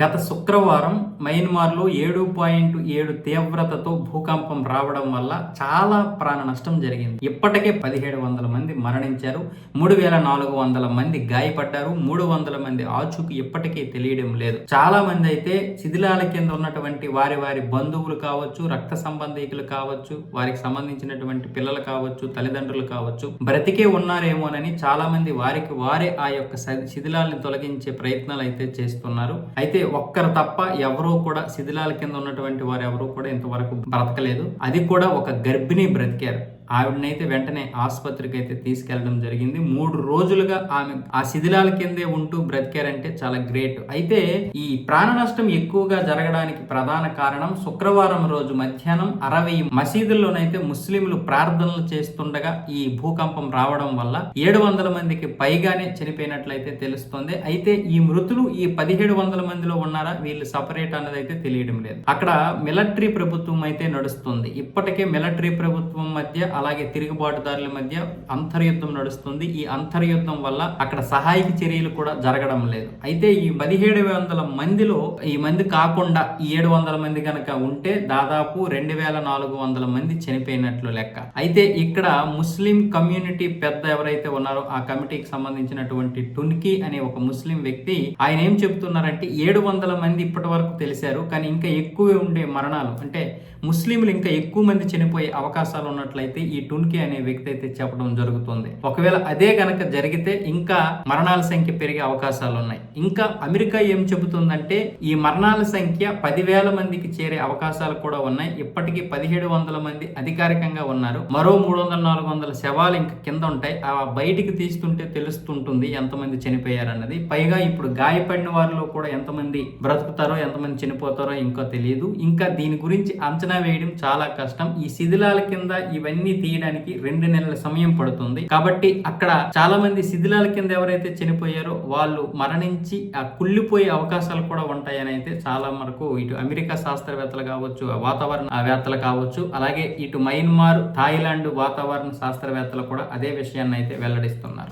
గత శుక్రవారం మయన్మార్లో ఏడు పాయింట్ ఏడు తీవ్రతతో భూకంపం రావడం వల్ల చాలా ప్రాణ నష్టం జరిగింది. ఇప్పటికే పదిహేడు వందల మంది మరణించారు. మూడు వేల నాలుగు వందల మంది గాయపడ్డారు. మూడు వందల మంది ఆచూకు ఇప్పటికీ తెలియడం లేదు. చాలా మంది అయితే శిథిలాల కింద ఉన్నటువంటి వారి వారి బంధువులు కావచ్చు రక్త సంబంధికులు కావచ్చు వారికి సంబంధించినటువంటి పిల్లలు కావచ్చు తల్లిదండ్రులు కావచ్చు బ్రతికే ఉన్నారేమోనని చాలా మంది వారికి వారే ఆ యొక్క శిథిలాలను తొలగించే ప్రయత్నాలు అయితే చేస్తున్నారు. అయితే ఒక్కరు తప్ప ఎవరూ కూడా శిథిలాల కింద ఉన్నటువంటి వారు ఎవరూ కూడా ఇంతవరకు బ్రతకలేదు. అది కూడా ఒక గర్భిణి బ్రతికారు. ఆవిడనైతే వెంటనే ఆసుపత్రికి అయితే తీసుకెళ్ళడం జరిగింది. మూడు రోజులుగా ఆమె ఆ శిథిలాల కిందే ఉంటూ బ్రతికారంటే చాలా గ్రేట్. అయితే ఈ ప్రాణ నష్టం ఎక్కువగా జరగడానికి ప్రధాన కారణం శుక్రవారం రోజు మధ్యాహ్నం అరవై మసీదుల్లోనైతే ముస్లింలు ప్రార్థనలు చేస్తుండగా ఈ భూకంపం రావడం వల్ల ఏడు వందల మందికి పైగానే చనిపోయినట్లయితే తెలుస్తుంది. అయితే ఈ మృతులు ఈ పదిహేడు వందల మందిలో ఉన్నారా? వీళ్ళు సపరేట్ అన్నది అయితే తెలియడం లేదు. అక్కడ మిలిటరీ ప్రభుత్వం అయితే నడుస్తుంది. ఇప్పటికే మిలిటరీ ప్రభుత్వం మధ్య అలాగే తిరుగుబాటుదారుల మధ్య అంతర్యుద్ధం నడుస్తుంది. ఈ అంతర్యుద్ధం వల్ల అక్కడ సహాయక చర్యలు కూడా జరగడం లేదు. అయితే ఈ పదిహేడు వందల మందిలో ఈ మంది కాకుండా ఈ ఏడు వందల మంది కనుక ఉంటే దాదాపు రెండు వేల నాలుగు వందల మంది చనిపోయినట్లు లెక్క. అయితే ఇక్కడ ముస్లిం కమ్యూనిటీ పెద్ద ఎవరైతే ఉన్నారో ఆ కమిటీకి సంబంధించినటువంటి టున్కి అనే ఒక ముస్లిం వ్యక్తి ఆయన ఏం చెప్తున్నారంటే ఏడు వందల మంది ఇప్పటి వరకు తెలిసారు కానీ ఇంకా ఎక్కువే ఉండే మరణాలు అంటే ముస్లింలు ఇంకా ఎక్కువ మంది చనిపోయే అవకాశాలు ఉన్నట్లయితే ఈ టున్కి అనే వ్యక్తి అయితే చెప్పడం జరుగుతుంది. ఒకవేళ అదే గనక జరిగితే ఇంకా మరణాల సంఖ్య పెరిగే అవకాశాలు ఉన్నాయి. ఇంకా అమెరికా ఏం చెబుతుందంటే ఈ మరణాల సంఖ్య పదివేల మందికి చేరే అవకాశాలు కూడా ఉన్నాయి. ఇప్పటికీ పదిహేడు వందల మంది అధికారికంగా ఉన్నారు. మరో మూడు వందల నాలుగు వందల శవాలు ఇంకా కింద ఉంటాయి. ఆ బయటికి తీస్తుంటే తెలుస్తుంటుంది ఎంతమంది చనిపోయారన్నది. పైగా ఇప్పుడు గాయపడిన వారిలో కూడా ఎంతమంది బ్రతుకుతారో ఎంతమంది చనిపోతారో ఇంకా తెలియదు ఇంకా దీని గురించి అంచనా వేయడం చాలా కష్టం. ఈ శిథిలాల కింద ఇవన్నీ తీయడానికి రెండు నెలల సమయం పడుతుంది. కాబట్టి అక్కడ చాలా మంది శిథిలాల కింద ఎవరైతే చనిపోయారో వాళ్ళు మరణించి ఆ కుళ్ళిపోయే అవకాశాలు కూడా ఉంటాయని అయితే చాలా వరకు ఇటు అమెరికా శాస్త్రవేత్తలు కావచ్చు వాతావరణ వేత్తలు కావచ్చు అలాగే ఇటు మయన్మార్ థాయిలాండ్ వాతావరణ శాస్త్రవేత్తలు కూడా అదే విషయాన్ని అయితే వెల్లడిస్తున్నారు.